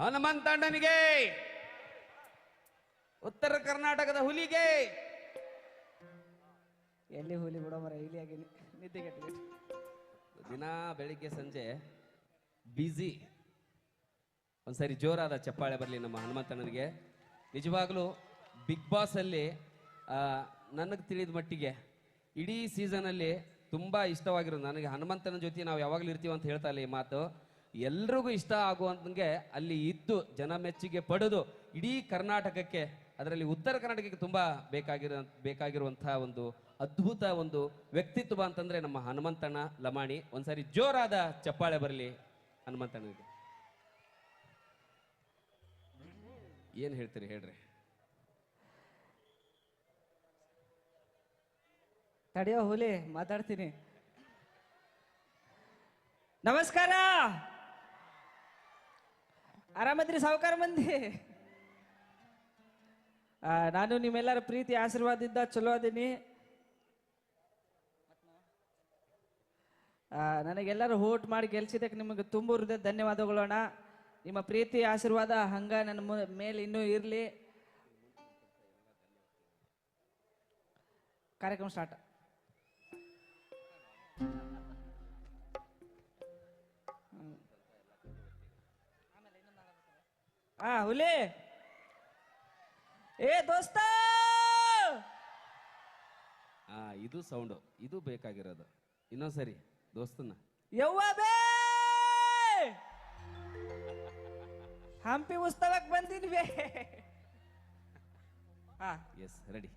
ಹನುಮಂತಣ್ಣನಿಗೆ ಉತ್ತರ ಕರ್ನಾಟಕದ ಹುಲಿಗೆ. ಎಲ್ಲಿ ಹುಲಿ ಬಿಡೋ ಮರ ಇಲ್ಲಿ ಆಗಿ ನಿದ್ದೆ ದಿನ ಬೆಳಿಗ್ಗೆ ಸಂಜೆ ಬ್ಯುಸಿ ಒಂದ್ಸರಿ ಜೋರಾದ ಚಪ್ಪಾಳೆ ಬರಲಿ ನಮ್ಮ ಹನುಮಂತಣ್ಣನಿಗೆ ನಿಜವಾಗ್ಲೂ ಬಿಗ್ ಬಾಸ್ ಅಲ್ಲಿ ನನಗೆ ತಿಳಿದ ಮಟ್ಟಿಗೆ ಇಡೀ ಸೀಸನಲ್ಲಿ ತುಂಬಾ ಇಷ್ಟವಾಗಿರೋದು ನನಗೆ ಹನುಮಂತನ ಜೊತೆ ನಾವು ಯಾವಾಗಲೂ ಇರ್ತೀವಿ ಅಂತ ಹೇಳ್ತಾ ಇಲ್ಲ ಈ ಮಾತು. ಎಲ್ರಿಗೂ ಇಷ್ಟ ಆಗುವಂತಂಗೆ ಅಲ್ಲಿ ಇದ್ದು ಜನ ಮೆಚ್ಚುಗೆ ಪಡೆದು ಇಡೀ ಕರ್ನಾಟಕಕ್ಕೆ, ಅದರಲ್ಲಿ ಉತ್ತರ ಕರ್ನಾಟಕಕ್ಕೆ ತುಂಬಾ ಬೇಕಾಗಿರೋ, ಬೇಕಾಗಿರುವಂತಹ ಒಂದು ಅದ್ಭುತ ಒಂದು ವ್ಯಕ್ತಿತ್ವ ಅಂತಂದ್ರೆ ನಮ್ಮ ಹನುಮಂತಣ್ಣ ಲಮಾಣಿ. ಒಂದ್ಸರಿ ಜೋರಾದ ಚಪ್ಪಾಳೆ ಬರಲಿ ಹನುಮಂತಣ್ಣನಿಗೆ ಏನ್ ಹೇಳ್ತೀರಿ ಹೇಳ್ರಿ? ತಡೆಯೋ ಹುಲಿ, ಮಾತಾಡ್ತೀನಿ. ನಮಸ್ಕಾರ! ಆರಾಮದ್ರಿ ಸಾವುಕಾರ ಮಂದಿ? ನಾನು ನಿಮ್ಮೆಲ್ಲರ ಪ್ರೀತಿ ಆಶೀರ್ವಾದದಿಂದ ಚಲೋ ಅದೀನಿ. ನನಗೆಲ್ಲರೂ ಹೋಟ್ ಮಾಡಿ ಗೆಲ್ಸಿದ್ದಕ್ಕೆ ನಿಮಗೆ ತುಂಬ ಹೃದಯ ಧನ್ಯವಾದಗಳೋಣ ನಿಮ್ಮ ಪ್ರೀತಿ, ಆಶೀರ್ವಾದ, ಹಂಗ ನನ್ನ ಮೇಲೆ ಇನ್ನೂ ಇರಲಿ. ಕಾರ್ಯಕ್ರಮ ಸ್ಟಾರ್ಟ್ ಆ ಹುಲಿ. ಏ ದೋಸ್ತ! ಆ ಇದು ಸೌಂಡು ಇದು ಬೇಕಾಗಿರೋದು. ಇನ್ನೊಂದ್ಸರಿ ದೋಸ್ತನ್ನ. ಯವ್ವ ಬೇ! ಹಂಪಿ ಉತ್ಸವಕ್ಕೆ ಬಂದಿದ್ವಿ. ಹಾ ಎಸ್ ರೆಡಿ